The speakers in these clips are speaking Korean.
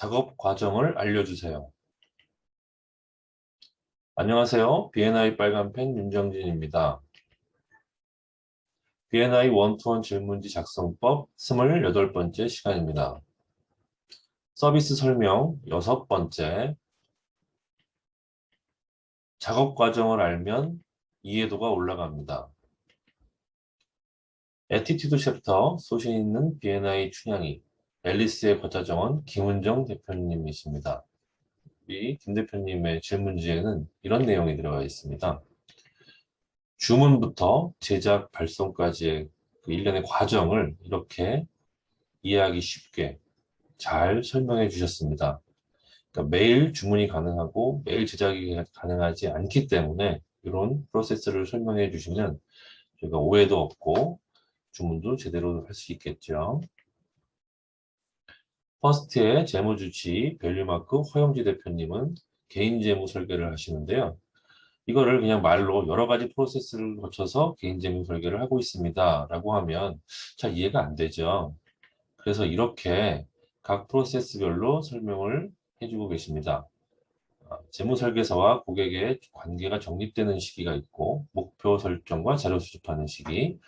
작업 과정을 알려주세요. 안녕하세요. BNI 빨간펜 윤정진입니다. BNI 원투원 질문지 작성법 28번째 시간입니다. 서비스 설명 여섯 번째 작업 과정을 알면 이해도가 올라갑니다. 에티튜드 챕터 소신 있는 BNI 춘향이 앨리스의 거자정원 김은정 대표님이십니다. 우리 김 대표님의 질문지에는 이런 내용이 들어가 있습니다. 주문부터 제작 발송까지의 그 일련의 과정을 이렇게 이해하기 쉽게 잘 설명해 주셨습니다. 그러니까 매일 주문이 가능하고 매일 제작이 가능하지 않기 때문에 이런 프로세스를 설명해 주시면 저희가 오해도 없고 주문도 제대로 할 수 있겠죠. 퍼스트의 재무주치 밸류마크 허영지 대표님은 개인 재무 설계를 하시는데요. 이거를 그냥 말로 여러 가지 프로세스를 거쳐서 개인 재무 설계를 하고 있습니다. 라고 하면 잘 이해가 안 되죠. 그래서 이렇게 각 프로세스별로 설명을 해주고 계십니다. 아, 재무 설계사와 고객의 관계가 정립되는 시기가 있고 목표 설정과 자료 수집하는 시기,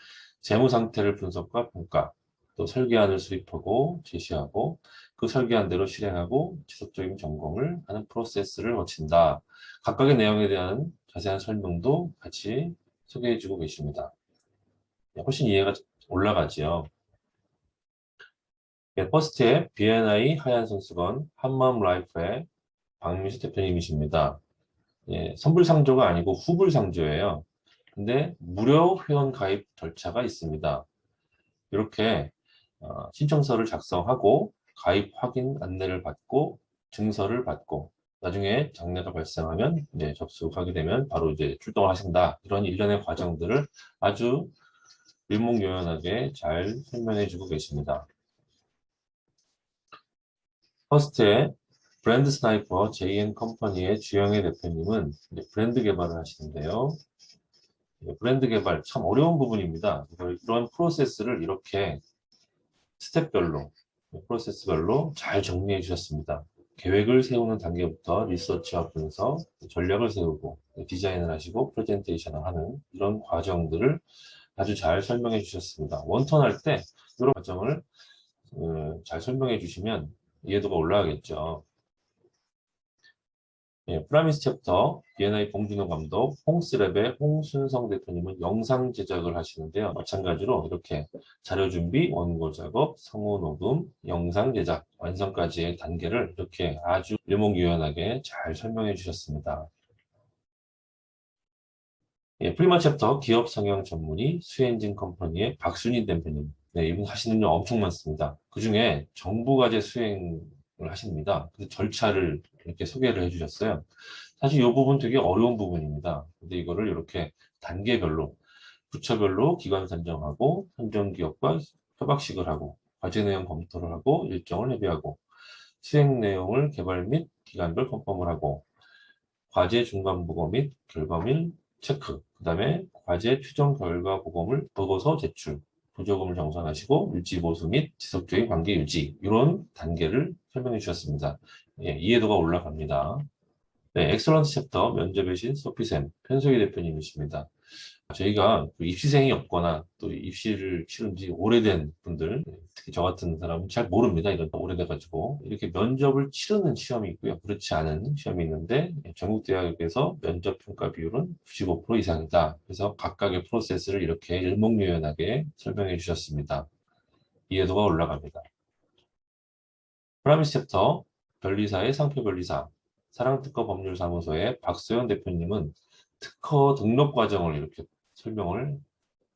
재무 상태를 분석과 평가, 또 설계안을 수립하고 제시하고 그 설계안대로 실행하고 지속적인 점검을 하는 프로세스를 거친다. 각각의 내용에 대한 자세한 설명도 같이 소개해 주고 계십니다. 네, 훨씬 이해가 올라가지요. 네, 퍼스트의 BNI 하얀 선수건 한마음 라이프의 박민수 대표님이십니다. 예, 선불상조가 아니고 후불상조예요. 근데 무료 회원 가입 절차가 있습니다. 이렇게 어, 신청서를 작성하고 가입 확인 안내를 받고 증서를 받고 나중에 장래가 발생하면 이제 접수하게 되면 바로 이제 출동을 하신다 이런 일련의 과정들을 아주 일목요연하게 잘 설명해 주고 계십니다. 퍼스트의 브랜드 스나이퍼 JN 컴퍼니의 주영애 대표님은 브랜드 개발을 하시는데요. 브랜드 개발 참 어려운 부분입니다. 이런 프로세스를 이렇게 스텝별로 프로세스별로 잘 정리해 주셨습니다. 계획을 세우는 단계부터 리서치와 분석, 전략을 세우고 디자인을 하시고 프레젠테이션을 하는 이런 과정들을 아주 잘 설명해 주셨습니다. 원턴 할 때 이런 과정을 어, 잘 설명해 주시면 이해도가 올라가겠죠. 예, 프라미스 챕터 BNI 봉준호 감독, 홍스랩의 홍순성 대표님은 영상 제작을 하시는데요. 마찬가지로 이렇게 자료 준비, 원고 작업, 성우 녹음, 영상 제작, 완성까지의 단계를 이렇게 아주 일목요연하게 잘 설명해 주셨습니다. 예, 프리마 챕터 기업 성형 전문의 수엔진 컴퍼니의 박순희 대표님. 네, 이분 하시는 일 엄청 많습니다. 그 중에 정부 과제 수행을 하십니다. 그 절차를 이렇게 소개를 해주셨어요. 사실 이 부분 되게 어려운 부분입니다. 근데 이거를 이렇게 단계별로 부처별로 기관 선정하고 선정기업과 협약식을 하고 과제 내용 검토를 하고 일정을 협의하고 수행 내용을 개발 및 기간별 컨펌을 하고 과제 중간 보고 및 결과물 체크 그 다음에 과제 최종 결과 보고물 보고서 제출 보조금을 정산하시고 유지 보수 및 지속적인 관계 유지 이런 단계를 설명해 주셨습니다. 예, 이해도가 올라갑니다. 네, 엑설런트 챕터 면접의 신 소피샘 편소희 대표님이십니다. 저희가 그 입시생이 없거나 또 입시를 치른 지 오래된 분들, 특히 저 같은 사람은 잘 모릅니다. 이런 오래돼가지고. 이렇게 면접을 치르는 시험이 있고요. 그렇지 않은 시험이 있는데, 전국대학에서 면접평가 비율은 95% 이상이다. 그래서 각각의 프로세스를 이렇게 일목요연하게 설명해 주셨습니다. 이해도가 올라갑니다. 프라미스 챕터 변리사의 상표 변리사, 사랑특허 법률사무소의 박소연 대표님은 특허 등록 과정을 이렇게 설명을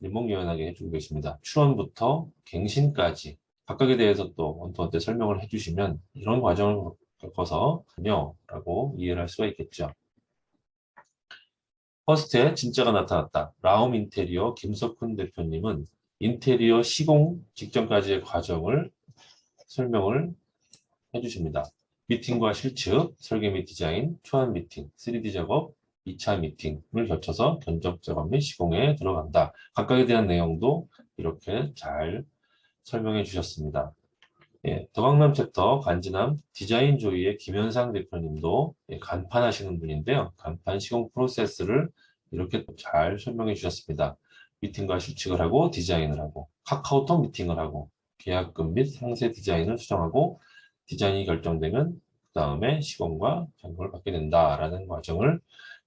일목요연하게 해주고 계십니다. 출원부터 갱신까지 각각에 대해서 또 원투원때 설명을 해주시면 이런 과정을 겪어서 전혀라고 이해를 할 수가 있겠죠. 퍼스트에 진짜가 나타났다. 라움 인테리어 김석훈 대표님은 인테리어 시공 직전까지의 과정을 설명을 해주십니다. 미팅과 실측, 설계 및 디자인, 초안 미팅, 3D 작업, 2차 미팅을 거쳐서 견적 작업 및 시공에 들어간다. 각각에 대한 내용도 이렇게 잘 설명해 주셨습니다. 예, 더강남 챕터 간지남 디자인 조이의 김현상 대표님도 예, 간판하시는 분인데요. 간판 시공 프로세스를 이렇게 잘 설명해 주셨습니다. 미팅과 수칙을 하고 디자인을 하고 카카오톡 미팅을 하고 계약금 및 상세 디자인을 수정하고 디자인이 결정되면 그 다음에 시공과 점검을 받게 된다라는 과정을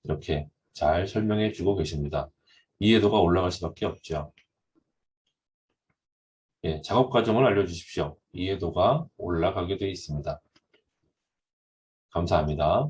이렇게 잘 설명해 주고 계십니다. 이해도가 올라갈 수밖에 없죠. 예, 작업 과정을 알려주십시오. 이해도가 올라가게 되어 있습니다. 감사합니다.